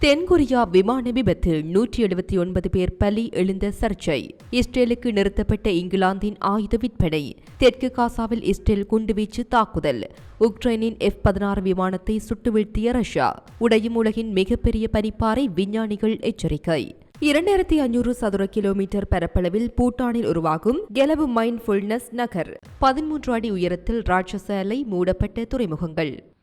தென்கொரியா விமான விபத்தில் நூற்றி எழுபத்தி ஒன்பது பேர் பலி எழுந்த சர்ச்சை. இஸ்ரேலுக்கு நிறுத்தப்பட்ட இங்கிலாந்தின் ஆயுத விற்பனை. தெற்கு காசாவில் இஸ்ரேல் குண்டுவீச்சு தாக்குதல். உக்ரைனின் எஃப் பதினாறு விமானத்தை சுட்டு வீழ்த்திய ரஷ்யா. உடையும் உலகின் மிகப்பெரிய பனிப்பாறை விஞ்ஞானிகள் எச்சரிக்கை. இரண்டாயிரத்தி ஐநூறு சதுர கிலோமீட்டர் பரப்பளவில் பூட்டானில் உருவாகும் கெலவு மைண்ட்ஃபுல்னஸ் நகர். பதிமூன்று அடி உயரத்தில் ராட்சச அலை மூடப்பட்ட துறைமுகங்கள்.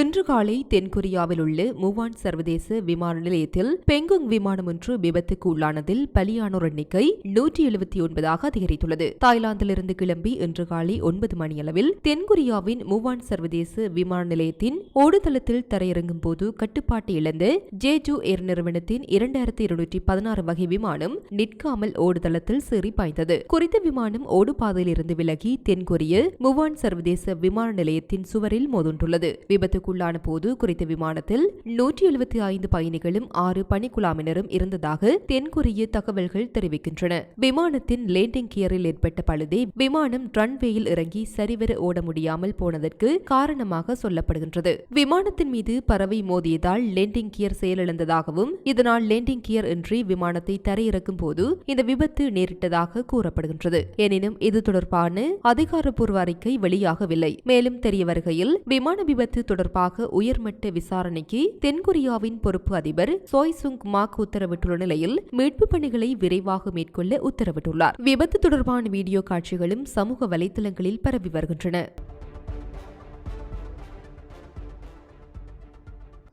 இன்று காலை தென்கொரியாவில் உள்ள முவான் சர்வதேச விமான நிலையத்தில் பெங்குங் விமானம் ஒன்று விபத்துக்கு உள்ளானதில் பலியானோர் எண்ணிக்கை நூற்றி எழுபத்தி ஒன்பதாக அதிகரித்துள்ளது. தாய்லாந்திலிருந்து கிளம்பி இன்று காலை ஒன்பது மணியளவில் தென்கொரியாவின் முவான் சர்வதேச விமான நிலையத்தின் ஓடுதளத்தில் தரையிறங்கும் போது கட்டுப்பாட்டை இழந்த ஜேஜு ஏர் நிறுவனத்தின் இரண்டாயிரத்தி இருநூற்றி பதினாறு வகை விமானம் நிற்காமல் ஓடுதளத்தில் சீறி பாய்ந்தது. குறித்த விமானம் ஓடுபாதையிலிருந்து விலகி தென்கொரிய முவான் சர்வதேச விமான நிலையத்தின் சுவரில் மோதுண்டுள்ளது. விபத்து விபத்துக்குள்ளான போது குறித்த விமானத்தில் நூற்றி எழுபத்தி ஐந்து பயணிகளும் ஆறு பணிக்குழாமினரும் இருந்ததாக தென்கொரிய தகவல்கள் தெரிவிக்கின்றன. விமானத்தின் லேண்டிங் கியரில் ஏற்பட்ட பழுதே விமானம் ரன்வேயில் இறங்கி சரிவர ஓட முடியாமல் போனதற்கு காரணமாக சொல்லப்படுகின்றது. விமானத்தின் மீது பறவை மோதியதால் லேண்டிங் கியர் செயலிழந்ததாகவும் இதனால் லேண்டிங் கியர் இன்றி விமானத்தை தரையிறக்கும் போது இந்த விபத்து நேரிட்டதாக கூறப்படுகின்றது. எனினும் இது தொடர்பான அதிகாரப்பூர்வ அறிக்கை வெளியாகவில்லை. மேலும் தெரிய வருகையில் விமான விபத்து தொடர்பாக தொடர்பாக உயர்மட்ட விசாரணைக்கு தென்கொரியாவின் பொறுப்பு அதிபர் சோய் சுங் மாக் உத்தரவிட்டுள்ள நிலையில் மீட்பு பணிகளை விரைவாக மேற்கொள்ள உத்தரவிட்டுள்ளார். விபத்து தொடர்பான வீடியோ காட்சிகளும் சமூக வலைதளங்களில் பரவி வருகின்றன.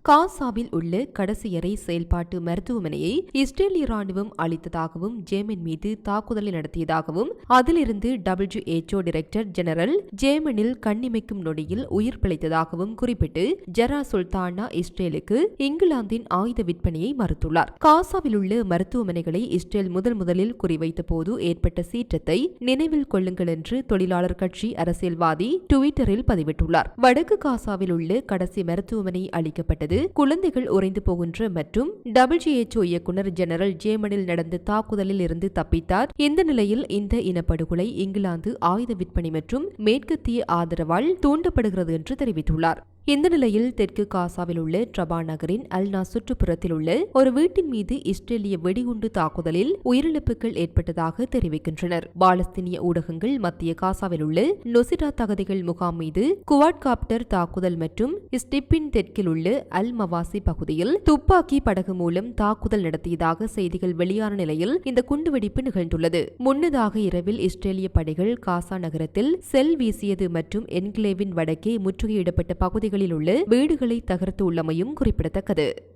காசாவில் உள்ள கடைசியறை செயல்பாட்டு மருத்துவமனையை இஸ்ரேலிய ராணுவம் அளித்ததாகவும் ஜேமன் மீது தாக்குதலை நடத்தியதாகவும் அதிலிருந்து டபிள்யூஎச்ஓ டைரக்டர் ஜெனரல் ஜேமனில் கண்ணிமைக்கும் நொடியில் உயிர் பிழைத்ததாகவும் குறிப்பிட்டு ஜெரா சுல்தானா இஸ்ரேலுக்கு இங்கிலாந்தின் ஆயுத விற்பனையை மறுத்துள்ளார். காசாவில் உள்ள மருத்துவமனைகளை இஸ்ரேல் முதல் முதலில் குறிவைத்த போது ஏற்பட்ட சீற்றத்தை நினைவில் கொள்ளுங்கள் என்று தொழிலாளர் கட்சி அரசியல்வாதி டுவிட்டரில் பதிவிட்டுள்ளார். வடக்கு காசாவில் உள்ள கடைசி மருத்துவமனை அளிக்கப்பட்டது என்பது குழந்தைகள் உறைந்து போகின்ற மற்றும் டபிள்யூஎச்ஓ இயக்குநர் ஜெனரல் ஜேமனில் நடந்த தாக்குதலில் இருந்து தப்பித்தார். இந்த நிலையில் இந்த இனப்படுகொலை இங்கிலாந்து ஆயுத விற்பனை மற்றும் மேற்கத்திய ஆதரவால் தூண்டப்படுகிறது என்று தெரிவித்துள்ளார். இந்த நிலையில் தெற்கு காசாவில் உள்ள ட்ரபா நகரின் அல்னா சுற்றுப்புறத்தில் உள்ள ஒரு வீட்டின் மீது இஸ்ரேலிய வெடிகுண்டு தாக்குதலில் உயிரிழப்புகள் ஏற்பட்டதாக தெரிவிக்கின்றனர். பாலஸ்தீனிய ஊடகங்கள் மத்திய காசாவில் உள்ள நொசிடா தகதிகள் முகாம் மீது குவாட் காப்டர் தாக்குதல் மற்றும் ஸ்டிப்பின் தெற்கில் உள்ள அல் மவாசி பகுதியில் துப்பாக்கி படகு மூலம் தாக்குதல் நடத்தியதாக செய்திகள் வெளியான நிலையில் இந்த குண்டுவெடிப்பு நிகழ்ந்துள்ளது. முன்னதாக இரவில் இஸ்ரேலிய படைகள் காசா நகரத்தில் செல் வீசியது மற்றும் என்கிளேவின் வடக்கே முற்றுகையிடப்பட்ட பகுதிகள் பகுதிகளில் உள்ள வீடுகளை தகர்த்து உள்ளமையும் குறிப்பிடத்தக்கது.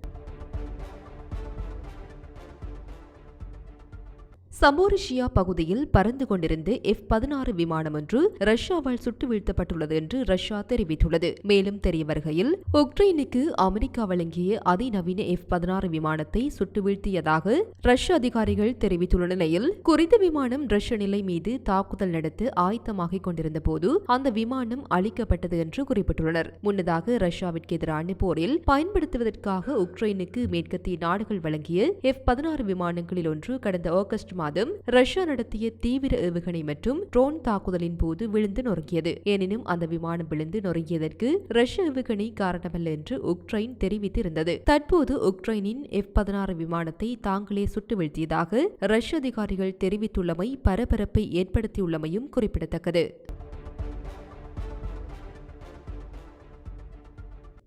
சமோரிஷியா பகுதியில் பறந்து கொண்டிருந்த எஃப் பதினாறு விமானம் ஒன்று ரஷ்யாவால் சுட்டு வீழ்த்தப்பட்டுள்ளது என்று ரஷ்யா தெரிவித்துள்ளது. மேலும் தெரிய வருகையில் உக்ரைனுக்கு அமெரிக்கா வழங்கிய அதிநவீன எஃப் பதினாறு விமானத்தை சுட்டு வீழ்த்தியதாக ரஷ்ய அதிகாரிகள் தெரிவித்துள்ள நிலையில் குறித்த விமானம் ரஷ்ய நிலை மீது தாக்குதல் நடத்த ஆயத்தமாகிக் கொண்டிருந்த போது அந்த விமானம் அளிக்கப்பட்டது என்று குறிப்பிட்டுள்ளனர். முன்னதாக ரஷ்யாவிற்கு எதிரான போரில் பயன்படுத்துவதற்காக உக்ரைனுக்கு மேற்கத்திய நாடுகள் வழங்கிய எஃப் பதினாறு விமானங்களில் ஒன்று கடந்த ஆகஸ்ட் மாதம் மாதம் ரஷ்யா நடத்திய தீவிர ஏவுகணை மற்றும் ட்ரோன் தாக்குதலின் போது விழுந்து நொறுங்கியது. எனினும் அந்த விமானம் விழுந்து நொறுங்கியதற்கு ரஷ்ய ஏவுகணை காரணமல்ல என்று உக்ரைன் தெரிவித்திருந்தது. தற்போது உக்ரைனின் எஃப் பதினாறு விமானத்தை தாங்களே சுட்டு வீழ்த்தியதாக ரஷ்ய அதிகாரிகள் தெரிவித்துள்ளமை பரபரப்பை ஏற்படுத்தியுள்ளமையும் குறிப்பிடத்தக்கது.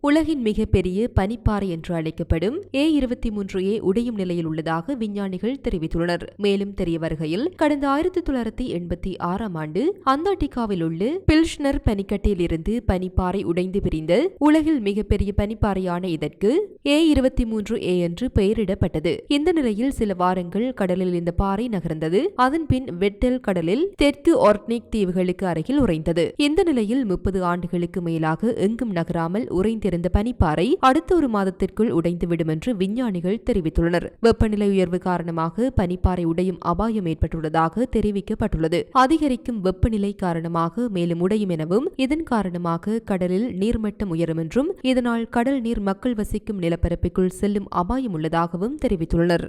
உலகின் மிகப்பெரிய பனிப்பாறை என்று அழைக்கப்படும் ஏ இருபத்தி மூன்று ஏ உடையும் நிலையில் உள்ளதாக விஞ்ஞானிகள் தெரிவித்துள்ளனர். மேலும் தெரிய வருகையில் கடந்த ஆயிரத்தி தொள்ளாயிரத்தி எண்பத்தி ஆறாம் ஆண்டு அந்தார்டிகாவில் உள்ள பில்ஷ்னர் பனிக்கட்டையில் இருந்து பனிப்பாறை உடைந்து பிரிந்த உலகில் மிகப்பெரிய பனிப்பாறையான இதற்கு ஏ இருபத்தி மூன்று ஏ என்று பெயரிடப்பட்டது. இந்த நிலையில் சில வாரங்கள் கடலில் இந்த பாறை நகர்ந்தது. அதன் பின் வெட்டல் கடலில் தெற்கு ஆர்க்னிக் தீவுகளுக்கு அருகில் உறைந்தது. இந்த நிலையில் முப்பது ஆண்டுகளுக்கு மேலாக எங்கும் நகராமல் உறைந்து இருந்த பனிப்பாறை அடுத்த ஒரு மாதத்திற்குள் உடைந்துவிடும் என்று விஞ்ஞானிகள் தெரிவித்துள்ளனர். வெப்பநிலை உயர்வு காரணமாக பனிப்பாறை உடையும் அபாயம் ஏற்பட்டுள்ளதாக தெரிவிக்கப்பட்டுள்ளது. அதிகரிக்கும் வெப்பநிலை காரணமாக மேலும் உடையும் எனவும் இதன் காரணமாக கடலில் நீர்மட்டம் உயரும் என்றும் இதனால் கடல் நீர் மக்கள் வசிக்கும் நிலப்பரப்புக்குள் செல்லும் அபாயம் உள்ளதாகவும் தெரிவித்துள்ளனர்.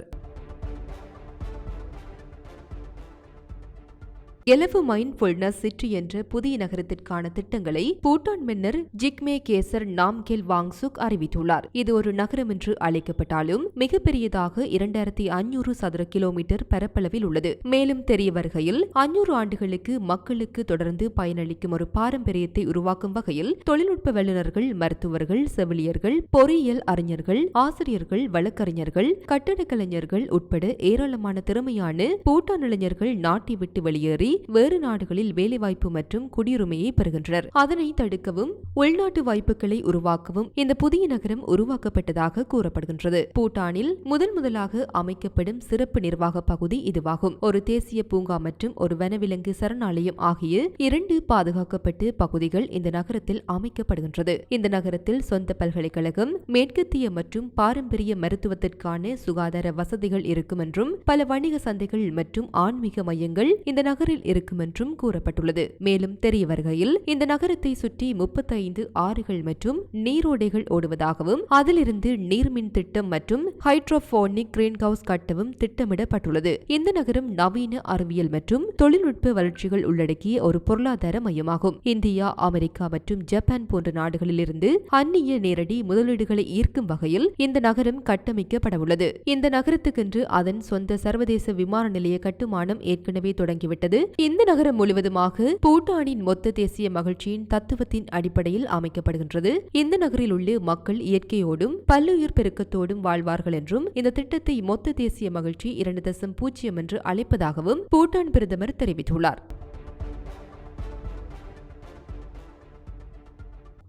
எலவு மைன் ஃபுல்னஸ் சிட்டி என்ற புதிய நகரத்திற்கான திட்டங்களை பூட்டான் மின்னர் ஜிக்மே கேசர் நாம்கெல் வாங்சுக் அறிவித்துள்ளார். இது ஒரு நகரம் என்று அழைக்கப்பட்டாலும் மிகப்பெரியதாக இரண்டாயிரத்தி அஞ்சூறு சதுர கிலோமீட்டர் பரப்பளவில் உள்ளது. மேலும் தெரிய வருகையில் அஞ்சூறு ஆண்டுகளுக்கு மக்களுக்கு தொடர்ந்து பயனளிக்கும் ஒரு பாரம்பரியத்தை உருவாக்கும் வகையில் தொழில்நுட்ப வல்லுநர்கள் மருத்துவர்கள் செவிலியர்கள் பொறியியல் அறிஞர்கள் ஆசிரியர்கள் வழக்கறிஞர்கள் கட்டடக் கலைஞர்கள் உட்பட ஏராளமான திறமையான பூட்டான் இளைஞர்கள் நாட்டை விட்டு வெளியேறி வேறு நாடுகளில் வேலைவாய்ப்பு மற்றும் குடியுரிமையை பெறுகின்றனர். அதனை தடுக்கவும் உள்நாட்டு வாய்ப்புகளை உருவாக்கவும் இந்த புதிய நகரம் உருவாக்கப்பட்டதாக கூறப்படுகின்றது. பூட்டானில் முதன் முதலாக அமைக்கப்படும் சிறப்பு நிர்வாக பகுதி இதுவாகும். ஒரு தேசிய பூங்கா மற்றும் ஒரு வனவிலங்கு சரணாலயம் ஆகிய இரண்டு பாதுகாக்கப்பட்டு பகுதிகள் இந்த நகரத்தில் அமைக்கப்படுகின்றது. இந்த நகரத்தில் சொந்த பல்கலைக்கழகம் மேற்கத்திய மற்றும் பாரம்பரிய மருத்துவத்திற்கான சுகாதார வசதிகள் இருக்கும் என்றும் பல வணிக சந்தைகள் மற்றும் ஆன்மீக மையங்கள் இந்த நகரில் இருக்கும் என்றும் கூறப்பட்டுள்ளது. மேலும் தெரிய வருகையில் இந்த நகரத்தை சுற்றி முப்பத்தைந்து ஆறுகள் மற்றும் நீரோடைகள் ஓடுவதாகவும் அதிலிருந்து நீர்மின் திட்டம் மற்றும் ஹைட்ரோபோனிக் கிரீன் ஹவுஸ் கட்டவும் திட்டமிடப்பட்டுள்ளது. இந்த நகரம் நவீன அறிவியல் மற்றும் தொழில்நுட்ப வளர்ச்சிகள் உள்ளடக்கிய ஒரு பொருளாதார மையமாகும். இந்தியா அமெரிக்கா மற்றும் ஜப்பான் போன்ற நாடுகளிலிருந்து அந்நிய நேரடி முதலீடுகளை ஈர்க்கும் வகையில் இந்த நகரம் கட்டமைக்கப்பட உள்ளது இந்த நகரத்துக்கென்று அதன் சொந்த சர்வதேச விமான நிலைய கட்டுமானம் ஏற்கனவே தொடங்கிவிட்டது. இந்த நகரம் முழுவதுமாக பூட்டானின் மொத்த தேசிய மகிழ்ச்சியின் தத்துவத்தின் அடிப்படையில் அமைக்கப்படுகின்றது. இந்த நகரில் உள்ள மக்கள் இயற்கையோடும் பல்லுயிர் பெருக்கத்தோடும் வாழ்வார்கள் என்றும் இந்த திட்டத்தை மொத்த தேசிய மகிழ்ச்சி இரண்டு தசம் பூஜ்ஜியம் என்று அழைப்பதாகவும் பூட்டான் பிரதமர் தெரிவித்துள்ளார்.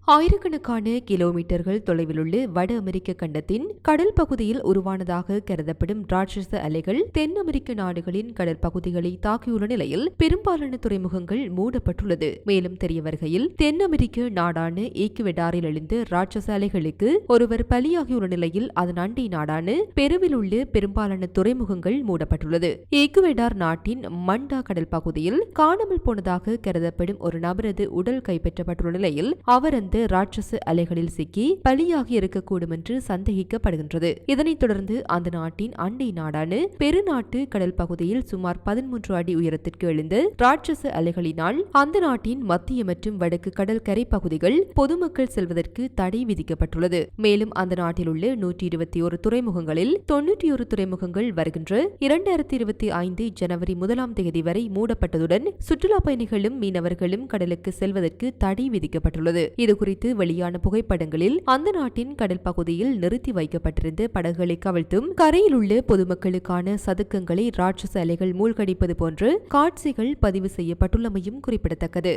ஆயிரக்கணக்கான கிலோமீட்டர்கள் தொலைவிலுள்ள வட அமெரிக்க கண்டத்தின் கடல் பகுதியில் உருவானதாக கருதப்படும் ராட்சச அலைகள் தென் அமெரிக்க நாடுகளின் கடற்பகுதிகளை தாக்கியுள்ள நிலையில் பெரும்பாலான துறைமுகங்கள் மூடப்பட்டுள்ளது. மேலும் தெரிய வருகையில் தென் அமெரிக்க நாடான ஈக்குவெடாரில் எழுந்த ராட்சச அலைகளுக்கு ஒருவர் பலியாகியுள்ள நிலையில் அதன் அண்டை நாடான பெருவில் உள்ள பெரும்பாலான துறைமுகங்கள் மூடப்பட்டுள்ளது. ஈக்குவெடார் நாட்டின் மண்டா கடல் பகுதியில் காணாமல் போனதாக கருதப்படும் ஒரு நபரது உடல் கைப்பற்றப்பட்டுள்ள நிலையில் அவர் அந்த ராட்சச அலைகளில் சிக்கி பலியாகி இருக்கக்கூடும் என்று சந்தேகிக்கப்படுகின்றது. இதனைத் தொடர்ந்து அந்த நாட்டின் அண்டை நாடான பெருநாட்டு கடல் பகுதியில் சுமார் பதிமூன்று அடி உயரத்திற்கு எழுந்து ராட்சச அலைகளினால் அந்த நாட்டின் மத்திய மற்றும் வடக்கு கடற்கரை பகுதிகள் பொதுமக்கள் செல்வதற்கு தடை விதிக்கப்பட்டுள்ளது. மேலும் அந்த நாட்டில் உள்ள நூற்றி இருபத்தி ஒரு துறைமுகங்களில் தொன்னூற்றி ஒரு துறைமுகங்கள் வருகின்ற இரண்டாயிரத்தி இருபத்தி ஐந்து ஜனவரி முதலாம் தேதி வரை மூடப்பட்டதுடன் சுற்றுலா பயணிகளும் மீனவர்களும் கடலுக்கு செல்வதற்கு தடை விதிக்கப்பட்டுள்ளது. இது குறித்து வெளியான புகைப்படங்களில் அந்த நாட்டின் கடல் பகுதியில் நிறுத்தி வைக்கப்பட்டிருந்த படகுகளை கவிழ்த்தும் கரையில் உள்ள பொதுமக்களுக்கான சதுக்கங்களை ராட்சச அலைகள் மூழ்கடிப்பது போன்று காட்சிகள் பதிவு செய்யப்பட்டுள்ளமையும் குறிப்பிடத்தக்கது.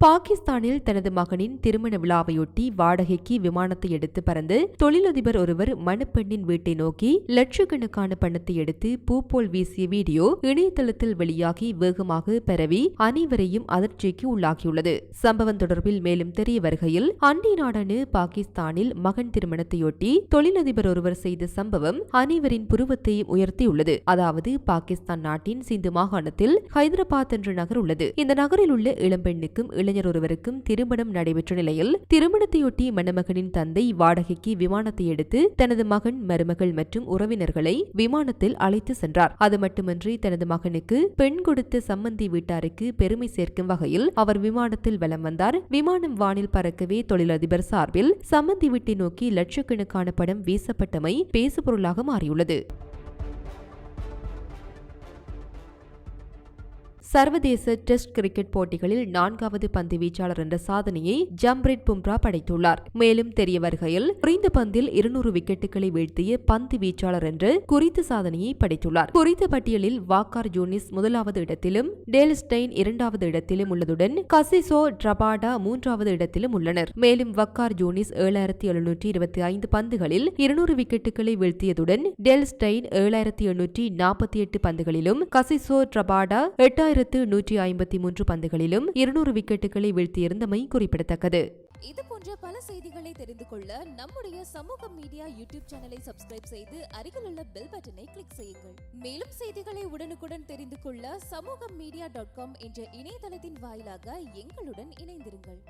பாகிஸ்தானில் தனது மகனின் திருமண விழாவையொட்டி வாடகைக்கு விமானத்தை எடுத்து பறந்து தொழிலதிபர் ஒருவர் மணப்பெண்ணின் வீட்டை நோக்கி லட்சக்கணக்கான பணத்தை எடுத்து பூப்போல் வீசிய வீடியோ இணையதளத்தில் வெளியாகி வேகமாக பரவி அனைவரையும் அதிர்ச்சிக்கு உள்ளாகியுள்ளது. சம்பவம் தொடர்பில் மேலும் தெரிய வருகையில் அண்டை நாடான பாகிஸ்தானில் மகன் திருமணத்தையொட்டி தொழிலதிபர் ஒருவர் செய்த சம்பவம் அனைவரின் புருவத்தையும் உயர்த்தியுள்ளது. அதாவது பாகிஸ்தான் நாட்டின் சிந்து மாகாணத்தில் ஹைதராபாத் என்ற நகர் உள்ளது. இந்த நகரில் உள்ள இளம்பெண்ணுக்கும் இளைஞர் ஒருவருக்கும் திருமணம் நடைபெற்ற நிலையில் திருமணத்தையொட்டி மணமகனின் தந்தை வாடகைக்கு விமானத்தை எடுத்து தனது மகன் மருமகள் மற்றும் உறவினர்களை விமானத்தில் அழைத்து சென்றார். அது மட்டுமன்றி தனது மகனுக்கு பெண் கொடுத்த சம்மந்தி வீட்டாருக்கு பெருமை சேர்க்கும் வகையில் அவர் விமானத்தில் வலம் வந்தார். விமானம் வானில் பறக்கவே தொழிலதிபர் சார்பில் சம்மந்தி வீட்டை நோக்கி லட்சக்கணக்கான படம் வீசப்பட்டமை பேசுபொருளாக மாறியுள்ளது. சர்வதேச டெஸ்ட் கிரிக்கெட் போட்டிகளில் நான்காவது பந்து வீச்சாளர் என்ற சாதனையை ஜம்ரித் பும்ரா படைத்துள்ளார். மேலும் தெரிய வருகையில் குறைந்த பந்தில் இருநூறு விக்கெட்டுகளை வீழ்த்திய பந்து வீச்சாளர் என்று குறித்த சாதனையை படைத்துள்ளார். குறித்த பட்டியலில் வாக்கார் ஜூனிஸ் முதலாவது இடத்திலும் டேல்ஸ்டைன் இரண்டாவது இடத்திலும் உள்ளதுடன் கசிசோ ட்ரபாடா மூன்றாவது இடத்திலும் உள்ளனர். மேலும் வக்கார் ஜூனிஸ் ஏழாயிரத்தி எழுநூற்றி இருபத்தி ஐந்து பந்துகளில் இருநூறு விக்கெட்டுகளை வீழ்த்தியதுடன் டெல்ஸ்டைன் ஏழாயிரத்தி எண்ணூற்றி நாற்பத்தி எட்டு பந்துகளிலும் கசிசோ ட்ரபாடா எட்டாயிரத்து நூற்றி ஐம்பத்தி மூன்று பந்துகளிலும் இருநூறு விக்கெட்டுகளை வீழ்த்தியிருந்தமை குறிப்பிடத்தக்கது. இது போன்ற பல செய்திகளை தெரிந்து கொள்ள நம்முடைய சமூக மீடியா யூடியூப் சேனலை சப்ஸ்கிரைப் செய்து அருகிலுள்ள பெல் பட்டனை கிளிக் செய்யுங்கள். மேலும் செய்திகளை உடனுக்குடன் தெரிந்து கொள்ள சமூக மீடியா டாட் காம் என்ற இணையதளத்தின் வாயிலாக எங்களுடன் இணைந்திருங்கள்.